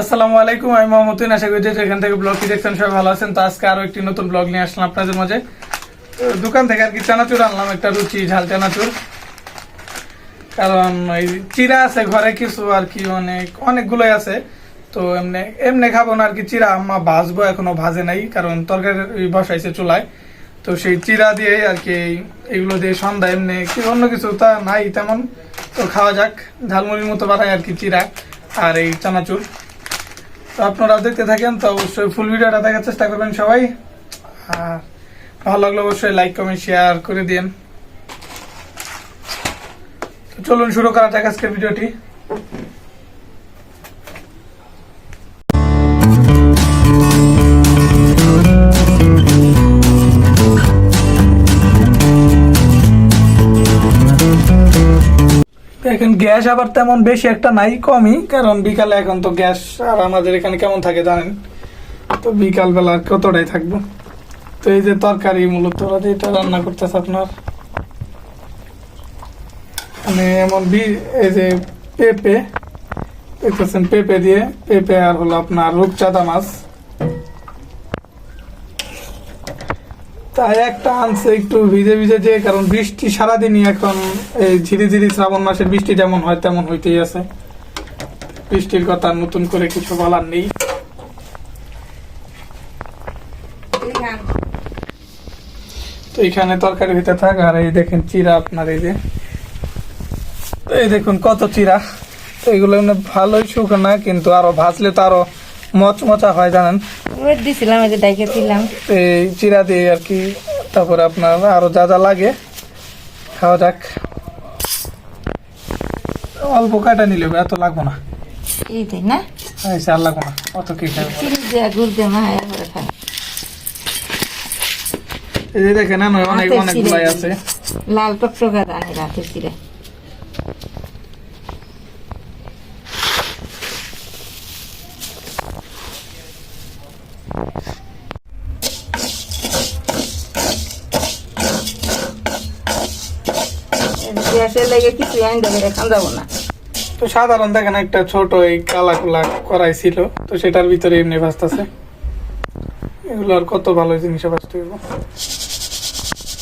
আসসালামু আলাইকুম, আমি মোহাম্মদিন আশা করি এখান থেকে ব্লগটি দেখছেন সবাই ভালো আছেন। তো আজকে আরও একটি নতুন ব্লগ নিয়ে আসলাম আপনাদের মাঝে। দোকান থেকে আর কি চানাচুর আনলাম, একটা রুচি ঝাল চানাচুর। কারণ এই চিরা আছে, ঘরে কিছু আর কি অনেক অনেকগুলোই আছে। তো এমনি এমনি খাব না আর কি চিরা। আম্মা ভাজবো, এখনও ভাজে নাই, কারণ তরকারি বসাইছে চুলায়। তো সেই চিরা দিয়ে আর কি এগুলো দিয়ে সন্ধ্যা এমনি কি অন্য কিছু তা নাই তেমন। তো খাওয়া যাক, ঝালমুড়ির মতো বানাই আর কি চিরা আর এই চানাচুর। তো আপনারা দেখতে থাকেন, তো অবশ্যই ফুল ভিডিওটা দেখার চেষ্টা করবেন সবাই। আর ভালো লাগলে অবশ্যই লাইক কমেন্ট শেয়ার করে দিন চলুন শুরু করা যাক আজকের ভিডিওটি। গ্যাস আবার তেমন বেশি একটা নাই, কমই, কারণ বিকালে এখন তো গ্যাস আর আমাদের এখানে কেমন থাকে জানেন? তো বিকাল বেলা কতটাই থাকব? তো এই যে তরকারি মূলত ওরা যেটা রান্না করতেছে আপনার। মানে এমন বি, এই যে পেঁপে, দেখতেছেন পেঁপে দিয়ে, পেঁপে আর হলো আপনার রূপচাঁদা মাছ। তাই একটা আনছে একটু ভিজে ভিজে যে, কারণ বৃষ্টি সারাদিনই এখন এই ধীরে ধীরে শ্রাবণ মাসের বৃষ্টি যেমন হয় তেমন হইতেই আছে। বৃষ্টির কথা নতুন করে কিছু বলার নেই। তো এখানে তরকারি হইতে থাক, আর এই দেখেন চিরা আপনার এই যে। এই দেখুন কত চিরা। তো এগুলো ভালোই শুকনা, কিন্তু আরও ভাজলে তো আরও মচমচা হয় জানেন? দিছিলাম এই যে ডাইকে দিলাম। এই চিরা দিয়ে আর কি তারপরে আপনার আরও যা যা লাগে খাওয়া যাক। অল্প কাটা নিলে এত লাগবো না। এই দে না? আচ্ছা আর লাগবো না অত কি খাবে? চিনি দিয়া গুড় দিয়ে মা এবারে খাই এই যে দেখেন অনেক অনেক গুলাই আছে। লাল টকটকা দানে রাতের চিড়ে। লেগে কিছু আইন দেবে যাব না। তো সাধারণ দেখেন একটা ছোট এই কালা কুলা করাই ছিল তো সেটার ভিতরে এমনি ভাজতেছে এগুলো আর কত ভালো জিনিস ভাজতে হইব।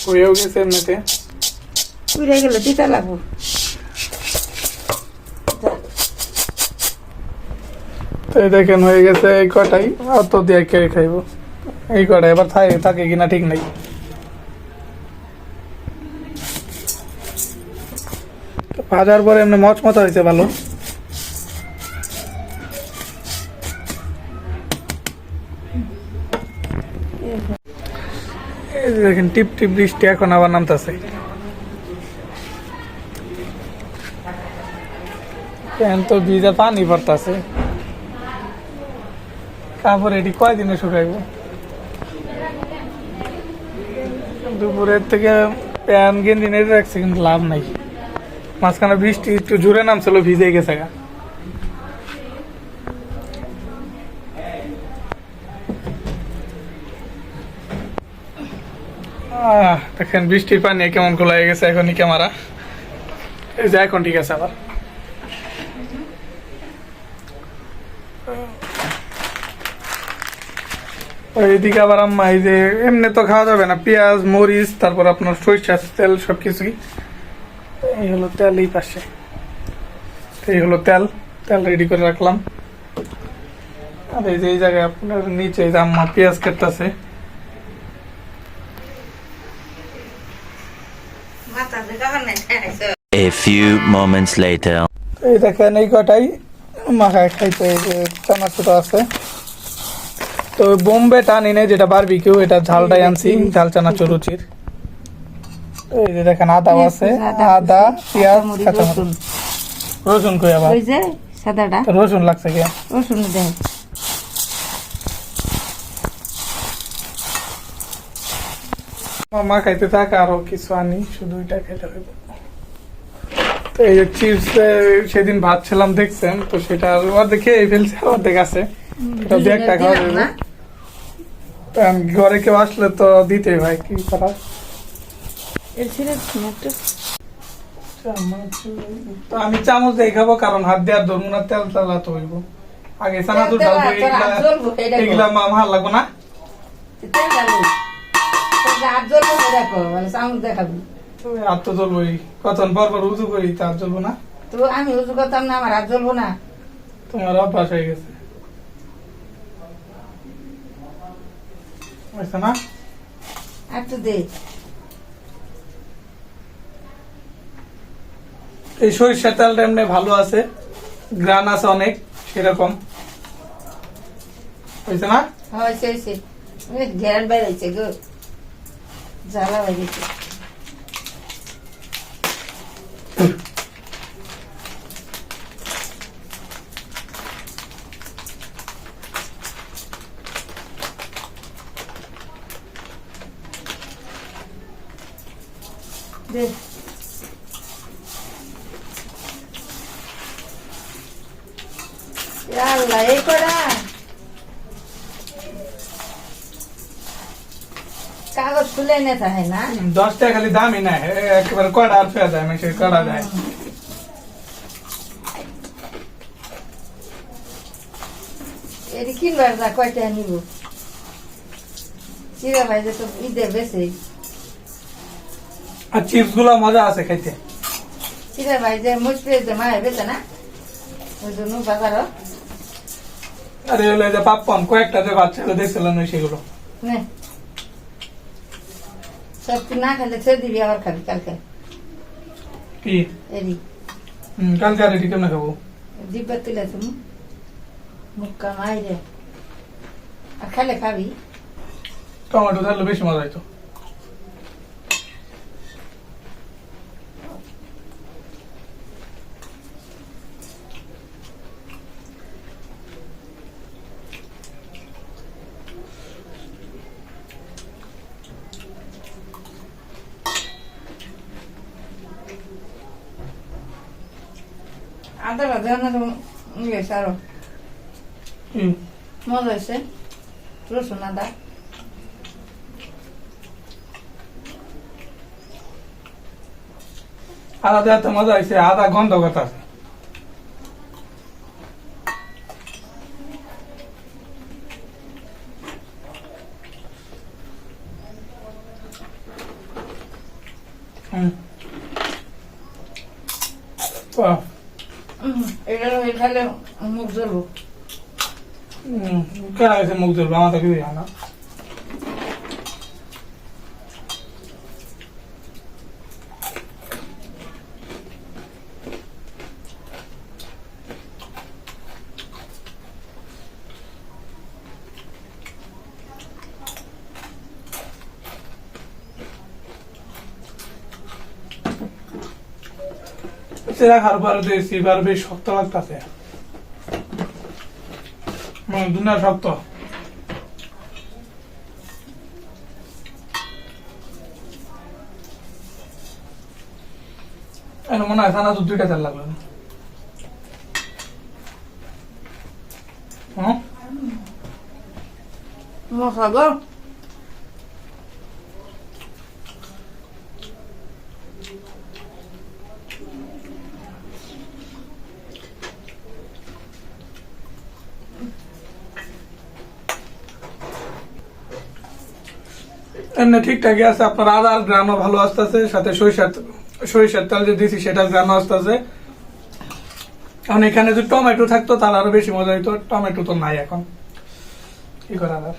হয়েও গেছে এমনিতে। পুড়ে গেলে দিতে লাগবো। তো দেখেন হয়ে গেছে এই কটাই অত দিয়ে কে খাইব? এই কটাই এবার থাকে থাকে কিনা ঠিক নাই। ভাজার পরে এমনি মচমচা হয়েছে ভালো। দেখেন, টিপ টিপ বৃষ্টি এখন আবার নামতেছে। কেন তো ভিজা পানি পড়তাছে কাপড় এটি কয়দিনে শুকাইব? দুপুরের থেকে প্যান গেঞ্জি নেড়ে রাখছে, কিন্তু লাভ নাই। মাঝখানে বৃষ্টি একটু জোরে নামছিল, ভিজে গেছে গা। দেখেন, বৃষ্টির পানি কেমন গোলাই গেছে এখনই ক্যামেরা। এই যে এখন ঠিক আছে আবার। এইদিকে আবার আম্মা, এই যে এমনি তো খাওয়া যাবে না, পেঁয়াজ, মরিচ, তারপর আপনার সরিষার তেল সব কিছুই এই হলো তেল এই পাশে। তো এই হলো তেল। তেল রেডি করে রাখলাম। আর এই যে এই জায়গায় আপনার নিচে এই যে আম্মা পেঁয়াজ কাটতেছে। A few moments later. এই দেখেন এই কটাই মাখায় খাইতে চানাচুর আছে। তো বোম্বে টানি নেই যেটা বারবিকিউ এটা ঝালটাই আনছি ঝাল চানাচুর রুচির। এই যে দেখেন আদা আছে আদা পেঁয়াজ কাঁচা রসুন। রসুন কই আবার? ওই যে সাদাটা। রসুন লাগছে কি রসুন দেয় মা খাইতে থাক আরও কিছু আনি শুধু এটা খেতে হইব। তো এই যে চিপস সেদিন ভাত ছিলাম দেখছেন তো সেটা অর্ধেক খেয়ে ফেলছে অর্ধেক আছে। এটা একটা খাওয়া যাবে। ঘরে কেউ আসলে তো দিতে ভাই কি করার এর ছিঁড়ে দিন একটু। চামচ তো আমি চামচ দিয়ে খাব কারণ হাত দিয়ে ধরবো না তেল তেলা তো হইব আগে ঢালবো হাত জ্বলবো, এগুলা। মা- ভালো লাগবো না? হাত মানে তো জ্বলবোই কতক্ষণ পর পর উজু করি তার জ্বলবো না? তো আমি উজু করতাম না আমার হাত জ্বলবো না। তোমার অভ্যাস হয়ে গেছে। না? আর তো দে। এই সরিষার তেলটা এমনি ভালো আছে। গ্রান আছে অনেক সেরকম। হয়েছে না? বেড়েছে। দে। আল্লাহ এই করা। কাগজ খুলে নে থাকে না? দশ খালি দামই এ, একেবারে কড়া আর ফেয়া যায় সে কড়া যায়। এটি কিনবার যা কয়টা নিব? চিরা ভাই যে তো ঈদে বেশি। আর চিপসগুলো মজা আছে খাইতে। চিরা ভাই যে মুসপে যে মায়ের বেছে না? ওই জন্য আর এগুলো যে পাপকর্ন কয়েকটা যে বাচ্চাগুলো দেখছিলাম না সেগুলো। সত্যি না খেলে ছেড়ে দিবি আবার খাবি কালকে। কি? এরি। হুম, কালকে আর এটি কেমন খাব? জিব্বা তুলে তুমি। মুক্কা মাইরে। আর খেলে খাবি। টমেটো থাকলে বেশি মজা হইতো। আদা ভাজা না তো ইয়ে সারো হুম, মজা হয়েছে রসুন আদা আদা দেওয়াতে মজা হয়েছে আদা গন্ধ কথা আছে হুম উম, এটা রয়ে মুখ ধরবো কেনা মুখ ধরবো আমার তাকে না। সেরা খার পরে দিয়েছি, এবার বেশ শক্ত লাগতেছে। হুম দুনিয়া শক্ত। মনে হয় সানা তো দুইটা চাল লাগল হুম? মশলা এমনি ঠিকঠাকই আছে, আপনার আদার গ্রামও ভালো আসতেছে, সাথে সরিষার সরিষার তেল যে দিছি সেটার গ্রামও আসতেছে। এখন এখানে যদি টমেটো থাকতো তাহলে আরও বেশি মজা হইতো, টমেটো তো নাই এখন। কি করার আর?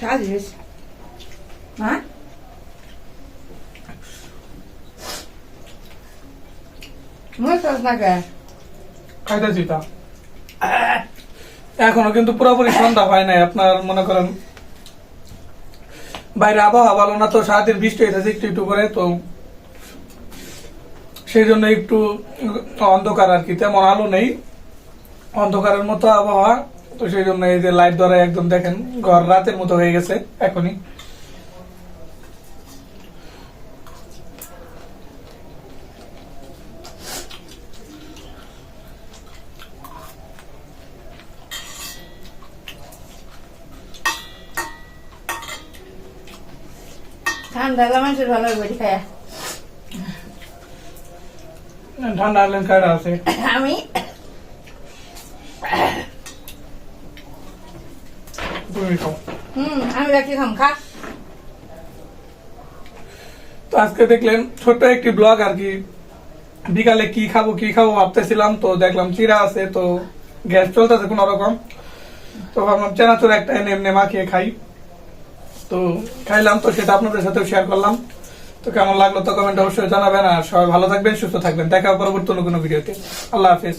সাজিস। হ্যাঁ? মশলা না কে খাইতেছি তা। এখনও কিন্তু পুরোপুরি সন্ধ্যা হয় নাই, আপনার মনে করেন। বাইরে আবহাওয়া ভালো না তো, সারাদিন বৃষ্টি হইতেছে একটু একটু করে, তো সেই জন্য একটু অন্ধকার আর কি, তেমন আলো নেই। অন্ধকারের মতো আবহাওয়া। তো সেই জন্য এই যে লাইট ধরে একদম দেখেন ঘর রাতের মতো হয়ে গেছে এখনই। ঠান্ডা ভালো ঠান্ডা আলেন কার আছে? আমি? হুম আমি রাখি খাম খা। তো আজকে দেখলেন ছোট্ট একটি ব্লগ আর কি। বিকালে কি খাব কি খাব ভাবতেছিলাম তো দেখলাম চিরা আছে তো গ্যাস চলতেছে কোন রকম। তো ভাবলাম চেনাচুর একটা এনে এমনি মাখিয়ে খাই। তো খাইলাম তো সেটা আপনাদের সাথে শেয়ার করলাম। তো কেমন লাগল তো কমেন্ট অবশ্যই জানাবেন আর সবাই ভালো থাকবেন সুস্থ থাকবেন। দেখা পরবর্তী কোনো ভিডিওতে। আল্লাহ হাফিজ।